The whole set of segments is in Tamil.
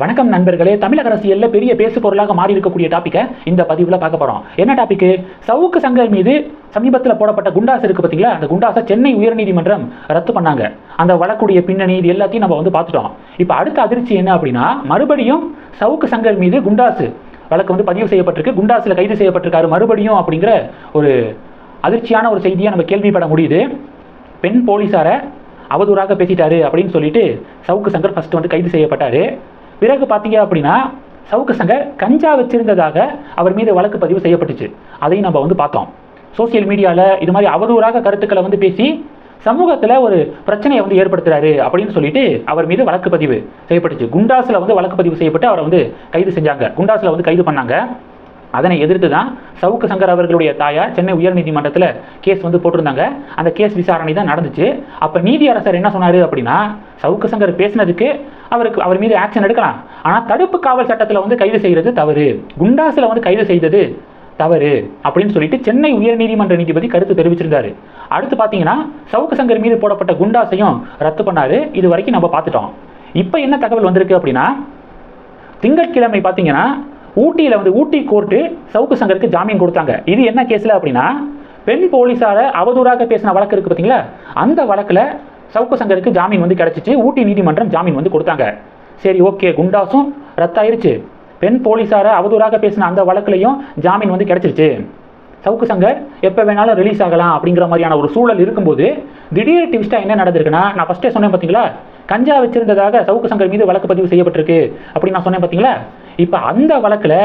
வணக்கம் நண்பர்களே. தமிழக அரசியல்ல பெரிய பேசு பொருளாக மாறி இருக்கக்கூடிய டாப்பிக்கை இந்த பதிவில் பார்க்க போறோம். என்ன டாபிக் சவுக்கு சங்கர் மீது சமீபத்தில் போடப்பட்ட குண்டாஸ் இருக்கு பார்த்தீங்களா அந்த குண்டாஸை சென்னை உயர்நீதிமன்றம் ரத்து பண்ணாங்க. அந்த வழக்குடைய பின்னணி இது எல்லாத்தையும் நம்ம வந்து பார்த்துட்டோம். இப்போ அடுத்த அதிர்ச்சி என்ன அப்படின்னா மறுபடியும் சவுக்கு சங்கர் மீது குண்டாசு வழக்கு வந்து பதிவு செய்யப்பட்டிருக்கு. குண்டாஸில் கைது செய்யப்பட்டிருக்காரு மறுபடியும் அப்படிங்கிற ஒரு அதிர்ச்சியான ஒரு செய்தியை நம்ம கேள்விப்பட முடியுது. பெண் போலீஸாரை அவதூறாக பேசிட்டாரு அப்படின்னு சொல்லிட்டு சவுக்கு சங்கர் ஃபர்ஸ்ட் வந்து கைது செய்யப்பட்டாரு. பிறகு பார்த்தீங்க அப்படின்னா சவுக்கு சங்கர் கஞ்சா வச்சிருந்ததாக அவர் மீது வழக்கு பதிவு செய்யப்பட்டுச்சு. அதையும் நம்ம வந்து பார்த்தோம். சோசியல் மீடியாவில் இது மாதிரி அவதூறாக கருத்துக்களை வந்து பேசி சமூகத்தில் ஒரு பிரச்சனையை வந்து ஏற்படுத்துறாரு அப்படின்னு சொல்லிட்டு அவர் மீது வழக்கு பதிவு செய்யப்பட்டுச்சு. குண்டாஸில் வந்து வழக்கு பதிவு செய்யப்பட்டு அவரை வந்து கைது செஞ்சாங்க. குண்டாஸில் வந்து கைது பண்ணாங்க. அதனை எதிர்த்து தான் சவுக்கு சங்கர் அவர்களுடைய தாயார் சென்னை உயர்நீதிமன்றத்தில் கேஸ் வந்து போட்டிருந்தாங்க. அந்த கேஸ் விசாரணை தான் நடந்துச்சு. அப்போ நீதி அரசர் என்ன சொன்னார் அப்படின்னா சவுக்கு சங்கர் பேசினதுக்கு அவருக்கு அவர் மீது ஆக்ஷன் எடுக்கலாம். ஆனால் தடுப்பு காவல் சட்டத்தில் வந்து கைது செய்கிறது தவறு. குண்டாஸில் வந்து கைது செய்தது தவறு அப்படின்னு சொல்லிட்டு சென்னை உயர்நீதிமன்ற நீதிபதி கருத்து தெரிவிச்சிருந்தாரு. அடுத்து பார்த்தீங்கன்னா சவுக்கு சங்கர் மீது போடப்பட்ட குண்டாசையும் ரத்து பண்ணாரு. இது வரைக்கும் நம்ம பார்த்துட்டோம். இப்போ என்ன தகவல் வந்திருக்கு அப்படின்னா திங்கட்கிழமை பார்த்தீங்கன்னா ஊட்டியில் வந்து ஊட்டி கோர்ட்டு சவுக்கு சங்கருக்கு ஜாமீன் கொடுத்தாங்க. இது என்ன கேஸில் அப்படின்னா பெண் போலீஸாரை அவதூறாக பேசின வழக்கு இருக்குது பார்த்தீங்களா அந்த வழக்கில் சவுக்கு சங்கருக்கு ஜாமீன் வந்து கிடச்சிச்சு. ஊட்டி நீதிமன்றம் ஜாமீன் வந்து கொடுத்தாங்க. சரி ஓகே குண்டாஸும் ரத்தாயிருச்சு. பெண் போலீஸாரை அவதூறாக பேசின அந்த வழக்குலையும் ஜாமீன் வந்து கிடச்சிருச்சு. சவுக்கு சங்கர் எப்போ வேணாலும் ரிலீஸ் ஆகலாம் அப்படிங்கிற மாதிரியான ஒரு சூழல் இருக்கும்போது திடீர் டிவிஸ்ட்டாக என்ன நடந்திருக்குன்னா நான் ஃபஸ்ட்டே சொன்னேன் பார்த்தீங்களா கஞ்சா வச்சிருந்ததாக சவுக்கு சங்கர் மீது வழக்கு பதிவு செய்யப்பட்டிருக்கு அப்படின்னு நான் சொன்னேன் பார்த்தீங்களா இப்போ அந்த வழக்கில்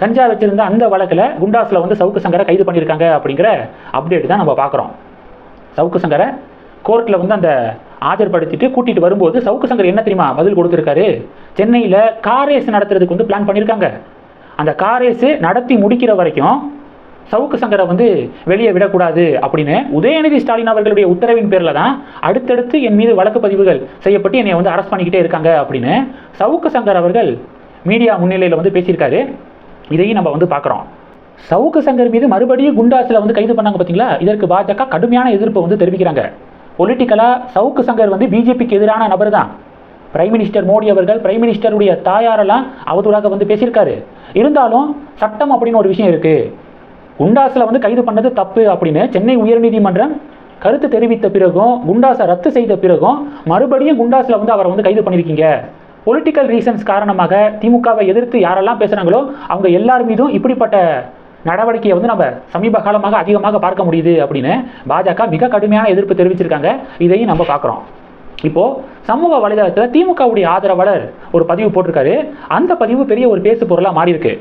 கஞ்சா வச்சிருந்த அந்த வழக்கில் குண்டாஸில் வந்து சவுக்கு சங்கரை கைது பண்ணியிருக்காங்க அப்படிங்கிற அப்டேட் தான் நம்ம பார்க்குறோம். சவுக்கு சங்கரை கோர்ட்டில் வந்து அந்த ஆஜர்படுத்திட்டு கூட்டிகிட்டு வரும்போது சவுக்கு சங்கர் என்ன தெரியுமா பதில் கொடுத்துருக்காரு? சென்னையில் கார் ரேஸ் நடத்துறதுக்கு வந்து பிளான் பண்ணியிருக்காங்க அந்த கார் ரேஸு நடத்தி முடிக்கிற வரைக்கும் சவுக்கு சங்கரை வந்து வெளியே விடக்கூடாது அப்படின்னு உதயநிதி ஸ்டாலின் அவர்களுடைய உத்தரவின் பேரில் தான் அடுத்தடுத்து என் மீது வழக்கு பதிவுகள் செய்யப்பட்டு என்னை வந்து அரெஸ்ட் பண்ணிக்கிட்டே இருக்காங்க அப்படின்னு சவுக்கு சங்கர் அவர்கள் மீடியா முன்னிலையில் வந்து பேசியிருக்காரு. இதையும் நம்ம வந்து பார்க்குறோம். சவுக்கு சங்கர் மீது மறுபடியும் குண்டாஸில் வந்து கைது பண்ணாங்க பார்த்தீங்களா இதற்கு பாஜக கடுமையான எதிர்ப்பை வந்து தெரிவிக்கிறாங்க. பொலிட்டிக்கலாக சவுக்கு சங்கர் வந்து பிஜேபிக்கு எதிரான நபர் தான். பிரைம் மினிஸ்டர் மோடி அவர்கள் பிரைம் மினிஸ்டருடைய தாயாரெல்லாம் அவதூறாக வந்து பேசியிருக்காரு. இருந்தாலும் சட்டம் அப்படின்னு ஒரு விஷயம் இருக்குது குண்டாஸில் வந்து கைது பண்ணது தப்பு அப்படின்னு சென்னை உயர்நீதிமன்றம் கருத்து தெரிவித்த பிறகும் குண்டாஸை ரத்து செய்த பிறகும் மறுபடியும் குண்டாஸில் வந்து அவரை வந்து கைது பண்ணியிருக்கீங்க. பொலிட்டிக்கல் ரீசன்ஸ் காரணமாக திமுகவை எதிர்த்து யாரெல்லாம் பேசுகிறாங்களோ அவங்க எல்லார் மீதும் இப்படிப்பட்ட நடவடிக்கையை வந்து நம்ம சமீப காலமாக அதிகமாக பார்க்க முடியுது அப்படின்னு பாஜக மிக கடுமையான எதிர்ப்பு தெரிவிச்சிருக்காங்க. இதையும் நம்ம பார்க்குறோம். இப்போது சமூக வலைதளத்தில் திமுகவுடைய ஆதரவாளர் ஒரு பதிவு போட்டிருக்காரு. அந்த பதிவு பெரிய ஒரு பேசு பொருளாக மாறியிருக்கு.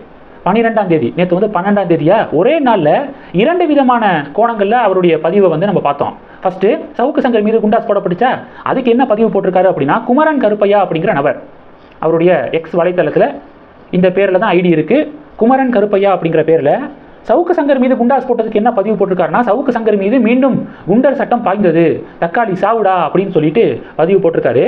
பன்னிரெண்டாம் தேதி நேற்று வந்து பன்னெண்டாம் தேதியா? ஒரே நாளில் இரண்டு விதமான கோணங்களில் அவருடைய பதிவை வந்து நம்ம பார்த்தோம். ஃபஸ்ட்டு சவுக்கு சங்கர் மீது குண்டாஸ் போடப்பட்டுச்சா? அதுக்கு என்ன பதிவு போட்டிருக்காரு அப்படின்னா குமரன் கருப்பையா அப்படிங்கிற நபர். அவருடைய எக்ஸ் வலைத்தளத்தில் இந்த பேரில் தான் ஐடி இருக்குது குமரன் கருப்பையா அப்படிங்கிற பேரில் சவுக்கு சங்கர் மீது குண்டாஸ் போட்டதுக்கு என்ன பதிவு போட்டிருக்காருன்னா சவுக்கு சங்கர் மீது மீண்டும் குண்டர் சட்டம் பாய்ந்தது. தக்காளி சாவுடா அப்படின்னு சொல்லிட்டு பதிவு போட்டிருக்காரு.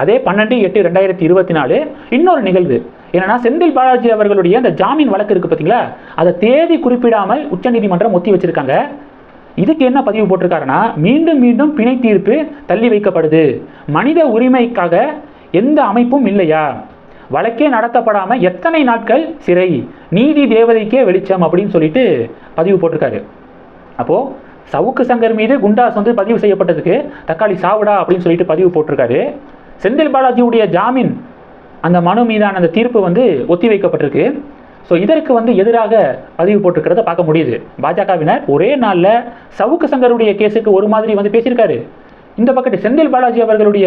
அதே பன்னெண்டு எட்டு ரெண்டாயிரத்தி இருபத்தி நாலு இன்னொரு நிகழ்வு. என்னன்னா செந்தில் பாலாஜி அவர்களுடைய அந்த ஜாமீன் வழக்கு இருக்கு பார்த்தீங்களா அதை தேதி குறிப்பிடாமல் உச்சநீதிமன்றம் ஒத்தி வச்சிருக்காங்க. இதுக்கு என்ன பதிவு போட்டிருக்காருன்னா மீண்டும் மீண்டும் பிணை தீர்ப்பு தள்ளி வைக்கப்படுது. மனித உரிமைக்காக எந்த அமைப்பும் இல்லையா? வழக்கே நடத்தப்படாமல் எத்தனை நாட்கள் சிறை? நீதி தேவதைக்கே வெளிச்சம் அப்படின்னு சொல்லிட்டு பதிவு போட்டிருக்காரு. அப்போது சவுக்கு சங்கர் மீது குண்டாஸ் வந்து பதிவு செய்யப்பட்டதுக்கு தக்காளி சாவுடா அப்படின்னு சொல்லிட்டு பதிவு போட்டிருக்காரு. செந்தில் பாலாஜியுடைய ஜாமீன் அந்த மனு மீதான அந்த தீர்ப்பு வந்து ஒத்தி வைக்கப்பட்டிருக்கு ஸோ இதற்கு வந்து எதிராக பதிவு போட்டிருக்கிறத பார்க்க முடியுது. பாஜகவினர் ஒரே நாளில் சவுக்கு சங்கருடைய கேஸுக்கு ஒரு மாதிரி வந்து பேசியிருக்காரு. இந்த பக்கத்து செந்தில் பாலாஜி அவர்களுடைய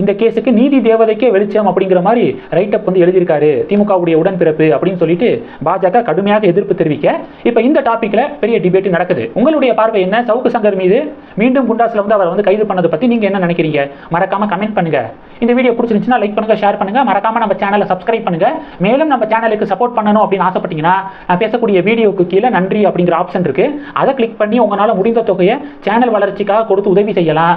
இந்த கேஸுக்கு நீதி தேவதைக்கே வெளிச்சம் அப்படிங்கிற மாதிரி ரைட்டப் வந்து எழுதியிருக்காரு. திமுகவுடைய உடன்பிறப்பு அப்படின்னு சொல்லிட்டு பாஜக கடுமையாக எதிர்ப்பு தெரிவிக்க இப்போ இந்த டாப்பிக்கில் பெரிய டிபேட் நடக்குது. உங்களுடைய பார்வை என்ன? சவுக்கு சங்கர் மீது மீண்டும் குண்டாஸில் வந்து அவரை வந்து கைது பண்ணதை பற்றி நீங்கள் என்ன நினைக்கிறீங்க? மறக்காம கமெண்ட் பண்ணுங்க. இந்த வீடியோ பிடிச்சிருந்துச்சுன்னா லைக் பண்ணுங்க ஷேர் பண்ணுங்க. மறக்காம நம்ம சேனலை சப்ஸ்கிரைப் பண்ணுங்க. மேலும் நம்ம சேனலுக்கு சப்போர்ட் பண்ணணும் அப்படின்னு ஆசைப்பட்டீங்கன்னா நான் பேசக்கூடிய வீடியோக்கு கீழே நன்றி அப்படிங்கிற ஆப்ஷன் இருக்கு. அதை கிளிக் பண்ணி உங்களால் முடிந்த தொகையை சேனல் வளர்ச்சிக்காக கொடுத்து உதவி செய்யலாம்.